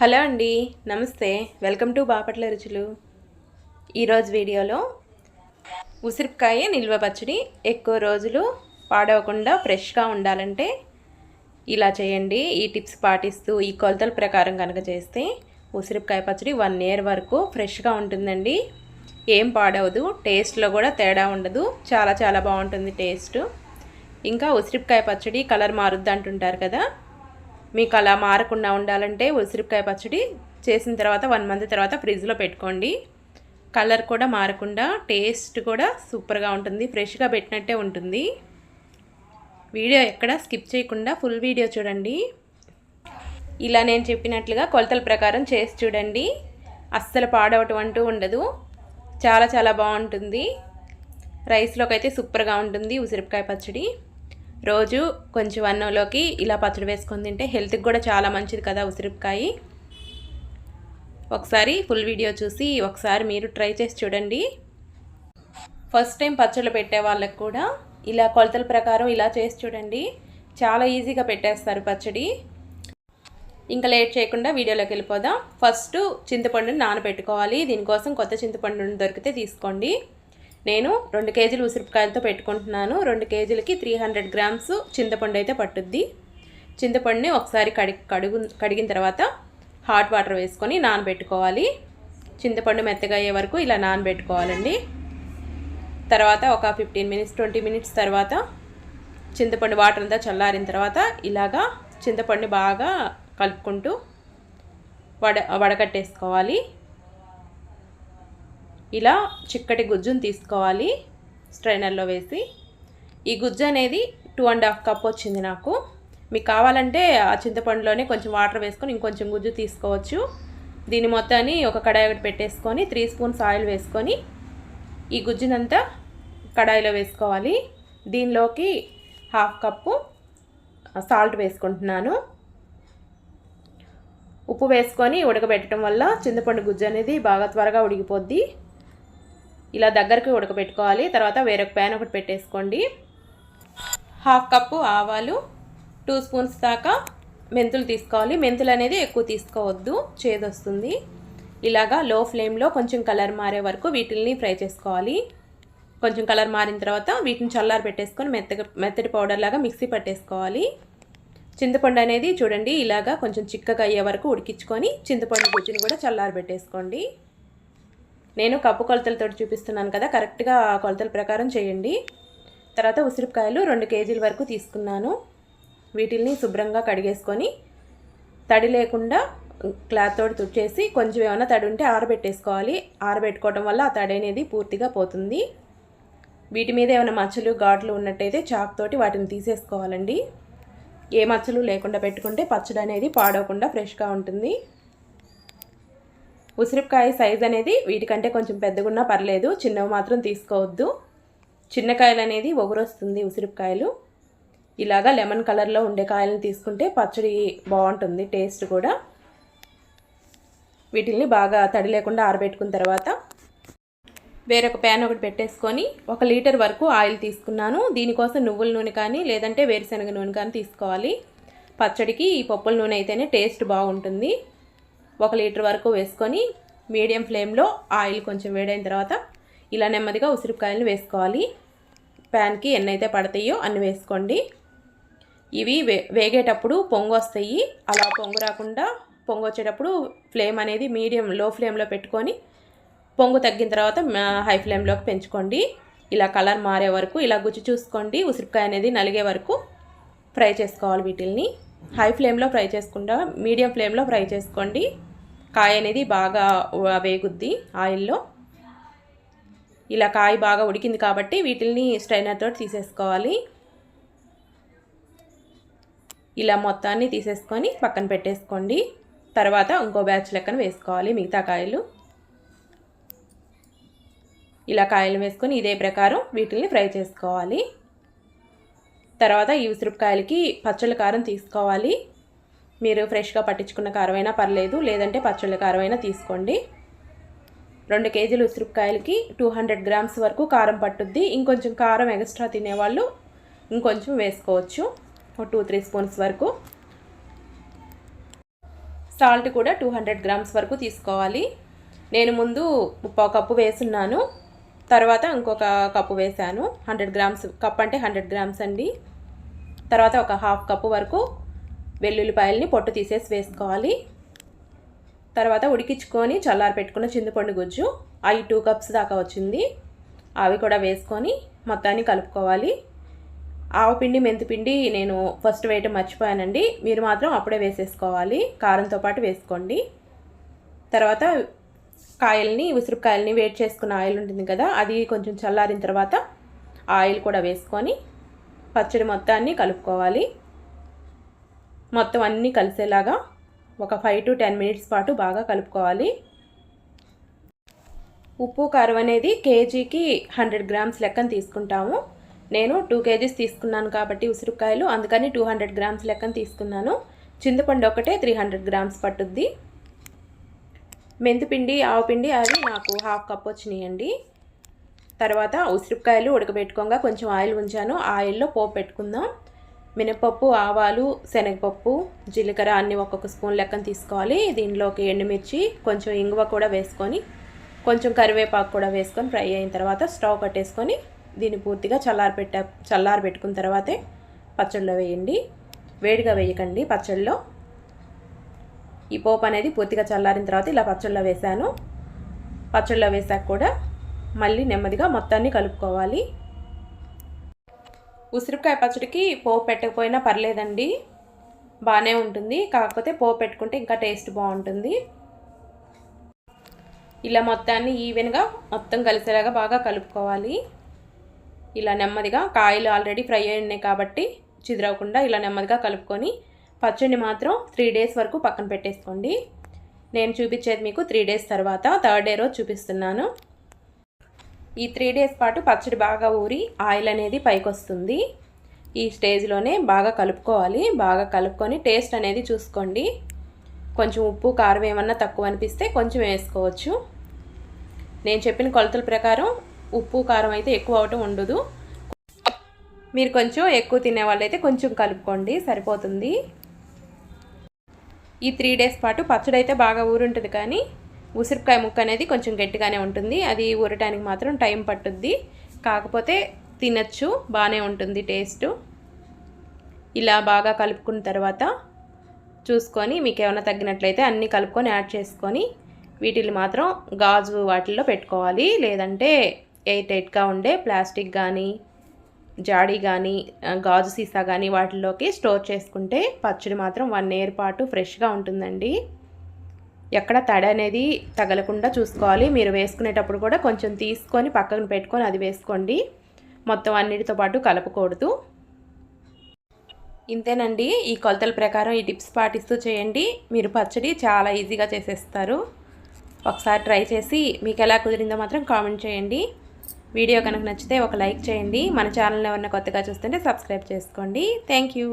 Hello అండి నమస్తే. Welcome to Bapatla రుచులు. ఈరోజు వీడియోలో ఉసిరికాయ నిల్వ పచ్చడి ఎక్కువ రోజులు పాడవకుండా ఫ్రెష్గా ఉండాలంటే ఇలా చేయండి. ఈ టిప్స్ పాటిస్తూ ఈ కొలతల ప్రకారం కనుక చేస్తే ఉసిరికాయ పచ్చడి వన్ ఇయర్ వరకు ఫ్రెష్గా ఉంటుందండి. ఏం పాడవదు టేస్ట్లో కూడా తేడా ఉండదు. చాలా చాలా బాగుంటుంది టేస్ట్. ఇంకా ఉసిరికాయ పచ్చడి కలర్ మారుద్ది అంటుంటారు కదా. మీకు అలా మారకుండా ఉండాలంటే ఉసిరికాయ పచ్చడి చేసిన తర్వాత వన్ మంత్ తర్వాత ఫ్రిడ్జ్లో పెట్టుకోండి. కలర్ కూడా మారకుండా టేస్ట్ కూడా సూపర్గా ఉంటుంది ఫ్రెష్గా పెట్టినట్టే ఉంటుంది. వీడియో ఎక్కడ స్కిప్ చేయకుండా ఫుల్ వీడియో చూడండి. ఇలా నేను చెప్పినట్లుగా కొలతల ప్రకారం చేసి చూడండి. అస్సలు పాడవటం అంటూ ఉండదు. చాలా చాలా బాగుంటుంది. రైస్లోకి అయితే సూపర్గా ఉంటుంది ఉసిరికాయ పచ్చడి. రోజు కొంచెం అన్నంలోకి ఇలా పచ్చడి వేసుకొని తింటే హెల్త్కి కూడా చాలా మంచిది కదా ఉసిరికాయ. ఒకసారి ఫుల్ వీడియో చూసి ఒకసారి మీరు ట్రై చేసి చూడండి. ఫస్ట్ టైం పచ్చళ్ళు పెట్టే వాళ్ళకు కూడా ఇలా కొలతల ప్రకారం ఇలా చేసి చూడండి. చాలా ఈజీగా పెట్టేస్తారు పచ్చడి. ఇంకా లేట్ చేయకుండా వీడియోలోకి వెళ్ళిపోదాం. ఫస్ట్ చింతపండుని నానబెట్టుకోవాలి. దీనికోసం కొత్త చింతపండు దొరికితే తీసుకోండి. నేను రెండు కేజీలు ఉసిరికాయలతో పెట్టుకుంటున్నాను. రెండు కేజీలకి త్రీ హండ్రెడ్ గ్రామ్స్ చింతపండు అయితే పట్టుద్ది. చింతపండుని ఒకసారి కడి కడుగు కడిగిన తర్వాత హాట్ వాటర్ వేసుకొని నానబెట్టుకోవాలి. చింతపండు మెత్తగా అయ్యే వరకు ఇలా నానబెట్టుకోవాలండి. తర్వాత ఒక ఫిఫ్టీన్ మినిట్స్ ట్వంటీ మినిట్స్ తర్వాత చింతపండు వాటర్ అంతా చల్లారిన తర్వాత ఇలాగా చింతపండు బాగా కలుపుకుంటూ వడ వడకట్టేసుకోవాలి. ఇలా చిక్కటి గుజ్జును తీసుకోవాలి స్ట్రైనర్లో వేసి. ఈ గుజ్జు అనేది టూ అండ్ హాఫ్ కప్ వచ్చింది నాకు. మీకు కావాలంటే ఆ చింతపండులోనే కొంచెం వాటర్ వేసుకొని ఇంకొంచెం గుజ్జు తీసుకోవచ్చు. దీని మొత్తాన్ని ఒక కడాయి ఒకటి పెట్టేసుకొని త్రీ స్పూన్స్ ఆయిల్ వేసుకొని ఈ గుజ్జునంతా కడాయిలో వేసుకోవాలి. దీనిలోకి హాఫ్ కప్పు సాల్ట్ వేసుకుంటున్నాను. ఉప్పు వేసుకొని ఉడకబెట్టడం వల్ల చింతపండు గుజ్జు అనేది బాగా త్వరగా ఉడికిపోద్ది. ఇలా దగ్గరికి ఉడకబెట్టుకోవాలి. తర్వాత వేరొక ప్యాన్ ఒకటి పెట్టేసుకోండి. హాఫ్ కప్పు ఆవాలు టూ స్పూన్స్ దాకా మెంతులు తీసుకోవాలి. మెంతులు అనేది ఎక్కువ తీసుకోవద్దు. చేదొస్తుంది. ఇలాగా లో ఫ్లేమ్లో కొంచెం కలర్ మారే వరకు వీటిల్ని ఫ్రై చేసుకోవాలి. కొంచెం కలర్ మారిన తర్వాత వీటిని చల్లారి పెట్టేసుకొని మెత్తగా మెత్తటి పౌడర్ లాగా మిక్సీ పట్టేసుకోవాలి. చింతపండు అనేది చూడండి ఇలాగా కొంచెం చిక్కగా అయ్యే వరకు ఉడికించుకొని చింతపండు గుజ్జుని కూడా చల్లారి పెట్టేసుకోండి. నేను కప్పు కొలతలతో చూపిస్తున్నాను కదా కరెక్ట్గా కొలతల ప్రకారం చేయండి. తర్వాత ఉసిరికాయలు రెండు కేజీల వరకు తీసుకున్నాను. వీటిల్ని శుభ్రంగా కడిగేసుకొని తడి లేకుండా క్లాత్ తోటి తుడిచేసి కొంచెం ఏమైనా తడి ఉంటే ఆరబెట్టేసుకోవాలి. ఆరబెట్టుకోవడం వల్ల ఆ తడి అనేది పూర్తిగా పోతుంది. వీటి మీద ఏమైనా మచ్చలు ఘాట్లు ఉన్నట్టయితే చాక్ తోటి వాటిని తీసేసుకోవాలండి. ఏ మచ్చలు లేకుండా పెట్టుకుంటే పచ్చడి అనేది పాడవకుండా ఫ్రెష్గా ఉంటుంది. ఉసిరికాయ సైజ్ అనేది వీటికంటే కొంచెం పెద్దగా ఉన్నా పర్లేదు చిన్నవి మాత్రం తీసుకోవద్దు. చిన్న కాయలు అనేది ఒగురొస్తుంది ఉసిరికాయలు. ఇలాగా లెమన్ కలర్లో ఉండే కాయలను తీసుకుంటే పచ్చడి బాగుంటుంది టేస్ట్ కూడా. వీటిల్ని బాగా తడి లేకుండా ఆరబెట్టుకున్న తర్వాత వేరొక ప్యాన్ ఒకటి పెట్టేసుకొని ఒక లీటర్ వరకు ఆయిల్ తీసుకున్నాను. దీనికోసం నువ్వుల నూనె కానీ లేదంటే వేరుశనగ నూనె కానీ తీసుకోవాలి. పచ్చడికి ఈ పప్పుల నూనె అయితేనే టేస్ట్ బాగుంటుంది. ఒక లీటర్ వరకు వేసుకొని మీడియం ఫ్లేమ్లో ఆయిల్ కొంచెం వేడైన తర్వాత ఇలా నెమ్మదిగా ఉసిరికాయలను వేసుకోవాలి. ప్యాన్కి ఎన్ని అయితే పడతాయో అన్ని వేసుకోండి. ఇవి వే వేగేటప్పుడు పొంగు వస్తాయి. అలా పొంగు రాకుండా పొంగు వచ్చేటప్పుడు ఫ్లేమ్ అనేది మీడియం లో ఫ్లేమ్లో పెట్టుకొని పొంగు తగ్గిన తర్వాత హై ఫ్లేమ్లోకి పెంచుకోండి. ఇలా కలర్ మారే వరకు ఇలా గుచ్చి చూసుకోండి. ఉసిరికాయ అనేది నలిగే వరకు ఫ్రై చేసుకోవాలి వీటిల్ని. హై ఫ్లేమ్లో ఫ్రై చేసుకుంటా మీడియం ఫ్లేమ్లో ఫ్రై చేసుకోండి. కాయ అనేది బాగా వేగుద్ది ఆయిల్లో. ఇలా కాయ బాగా ఉడికింది కాబట్టి వీటిల్ని స్ట్రైనర్ తోటి తీసేసుకోవాలి. ఇలా మొత్తాన్ని తీసేసుకొని పక్కన పెట్టేసుకోండి. తర్వాత ఇంకో బ్యాచ్ లెక్కన వేసుకోవాలి మిగతా కాయలు. ఇలా కాయలు వేసుకొని ఇదే ప్రకారం వీటిని ఫ్రై చేసుకోవాలి. తర్వాత ఈ ఉసిరికాయలకి పచ్చళ్ళ కారం తీసుకోవాలి. మీరు ఫ్రెష్గా పట్టించుకున్న కారమైనా పర్లేదు లేదంటే పచ్చళ్ళ కారమైనా తీసుకోండి. రెండు కేజీలు ఉసిరికాయలకి టూ హండ్రెడ్ గ్రామ్స్ వరకు కారం పట్టుద్ది. ఇంకొంచెం కారం ఎక్స్ట్రా తినేవాళ్ళు ఇంకొంచెం వేసుకోవచ్చు. ఒక టూ త్రీ స్పూన్స్ వరకు. సాల్ట్ కూడా టూ హండ్రెడ్ గ్రామ్స్ వరకు తీసుకోవాలి. నేను ముందు ముప్పావు కప్పు వేసున్నాను. తర్వాత ఇంకొక కప్పు వేసాను హండ్రెడ్ గ్రామ్స్ కప్ అంటే హండ్రెడ్ గ్రామ్స్ అండి. తర్వాత ఒక హాఫ్ కప్పు వరకు వెల్లుల్లిపాయల్ని పొట్టు తీసేసి వేసుకోవాలి. తర్వాత ఉడికించుకొని చల్లారి పెట్టుకున్న చింతపండు గుజ్జు అవి టూ కప్స్ దాకా వచ్చింది. అవి కూడా వేసుకొని మొత్తాన్ని కలుపుకోవాలి. ఆవపిండి మెంతిపిండి నేను ఫస్ట్ వేయటం మర్చిపోయానండి. మీరు మాత్రం అప్పుడే వేసేసుకోవాలి. కారంతో పాటు వేసుకోండి. తర్వాత కాయల్ని ఉసిరికాయల్ని వేట్ చేసుకున్న ఆయిల్ ఉంటుంది కదా అది కొంచెం చల్లారిన తర్వాత ఆయిల్ కూడా వేసుకొని పచ్చడి మొత్తాన్ని కలుపుకోవాలి. మొత్తం అన్నీ కలిసేలాగా ఒక ఫైవ్ టు టెన్ మినిట్స్ పాటు బాగా కలుపుకోవాలి. ఉప్పు కారం అనేది కేజీకి హండ్రెడ్ గ్రామ్స్ లెక్కన తీసుకుంటాము. నేను టూ కేజీస్ తీసుకున్నాను కాబట్టి ఉసిరికాయలు అందుకని టూ హండ్రెడ్ గ్రామ్స్ లెక్కన తీసుకున్నాను. చింతపండు ఒకటే త్రీ హండ్రెడ్ గ్రామ్స్ పట్టుద్ది. మెంతిపిండి ఆవుపిండి అవి నాకు హాఫ్ కప్ వచ్చినాయండి. తర్వాత ఉసిరికాయలు ఉడకబెట్టుకోగా కొంచెం ఆయిల్ ఉంచాను. ఆయిల్లో పోపు పెట్టుకుందాం. మినపప్పు ఆవాలు శనగపప్పు జీలకర్ర అన్నీ ఒక్కొక్క స్పూన్ లెక్కన తీసుకోవాలి. దీనిలోకి ఎండుమిర్చి కొంచెం ఇంగువ కూడా వేసుకొని కొంచెం కరివేపాకు కూడా వేసుకొని ఫ్రై అయిన తర్వాత స్టవ్ కట్టేసుకొని దీన్ని పూర్తిగా చల్లారి పెట్ట చల్లారి పెట్టుకున్న తర్వాతే పచ్చళ్ళలో వేయండి. వేడిగా వేయకండి పచ్చళ్ళలో ఈ పోపు అనేది పూర్తిగా చల్లారిన తర్వాత ఇలా పచ్చళ్ళలో వేసాను పచ్చళ్ళలో వేసాక కూడా మళ్ళీ నెమ్మదిగా మొత్తాన్ని కలుపుకోవాలి. ఉసిరికాయ పచ్చడికి పోపు పెట్టకపోయినా పర్లేదండి. బాగానే ఉంటుంది. కాకపోతే పోపు పెట్టుకుంటే ఇంకా టేస్ట్ బాగుంటుంది. ఇలా మొత్తాన్ని ఈవెన్గా మొత్తం కలిసేలాగా బాగా కలుపుకోవాలి. ఇలా నెమ్మదిగా కాయలు ఆల్రెడీ ఫ్రై అయి ఉన్నాయి కాబట్టి చిదిరవకుండా ఇలా నెమ్మదిగా కలుపుకొని పచ్చడిని మాత్రం త్రీ డేస్ వరకు పక్కన పెట్టేసుకోండి. నేను చూపించేది మీకు త్రీ డేస్ తర్వాత థర్డ్ డే రోజు చూపిస్తున్నాను. ఈ త్రీ డేస్ పాటు పచ్చడి బాగా ఊరి ఆయిల్ అనేది పైకి వస్తుంది ఈ స్టేజ్లోనే బాగా కలుపుకోవాలి. బాగా కలుపుకొని టేస్ట్ అనేది చూసుకోండి. కొంచెం ఉప్పు కారం ఏమన్నా తక్కువ అనిపిస్తే కొంచెం వేసుకోవచ్చు. నేను చెప్పిన కొలతల ప్రకారం ఉప్పు కారం అయితే ఎక్కువ అవటం ఉండదు. మీరు కొంచెం ఎక్కువ తినే వాళ్ళైతే కొంచెం కలుపుకోండి. సరిపోతుంది. ఈ త్రీ డేస్ పాటు పచ్చడి అయితే బాగా ఊరుంటుంది కానీ ఉసిరికాయ ముక్క అనేది కొంచెం గట్టిగానే ఉంటుంది. అది ఊరటానికి మాత్రం టైం పట్టుద్ది. కాకపోతే తినచ్చు బాగానే ఉంటుంది టేస్ట్. ఇలా బాగా కలుపుకున్న తర్వాత చూసుకొని మీకు ఏమైనా తగ్గినట్లయితే అన్నీ కలుపుకొని యాడ్ చేసుకొని వీటిని మాత్రం గాజు వాటిల్లో పెట్టుకోవాలి. లేదంటే ఎయిట్ ఎయిట్గా ఉండే ప్లాస్టిక్ కానీ జాడీ కానీ గాజు సీసా కానీ వాటిలోకి స్టోర్ చేసుకుంటే పచ్చడి మాత్రం వన్ ఇయర్ పాటు ఫ్రెష్గా ఉంటుందండి. ఎక్కడ తడ అనేది తగలకుండా చూసుకోవాలి. మీరు వేసుకునేటప్పుడు కూడా కొంచెం తీసుకొని పక్కన పెట్టుకొని అది వేసుకోండి. మొత్తం అన్నిటితో పాటు కలపకూడదు. ఇంతేనండి. ఈ కొలతల ప్రకారం ఈ టిప్స్ పాటిస్తూ చేయండి. మీరు పచ్చడి చాలా ఈజీగా చేసేస్తారు. ఒకసారి ట్రై చేసి మీకు ఎలా కుదిరిందో మాత్రం కామెంట్ చేయండి. వీడియో కనుక నచ్చితే ఒక లైక్ చేయండి. మన ఛానల్ ఎవరైనా కొత్తగా చూస్తుంటే సబ్స్క్రైబ్ చేసుకోండి. Thank you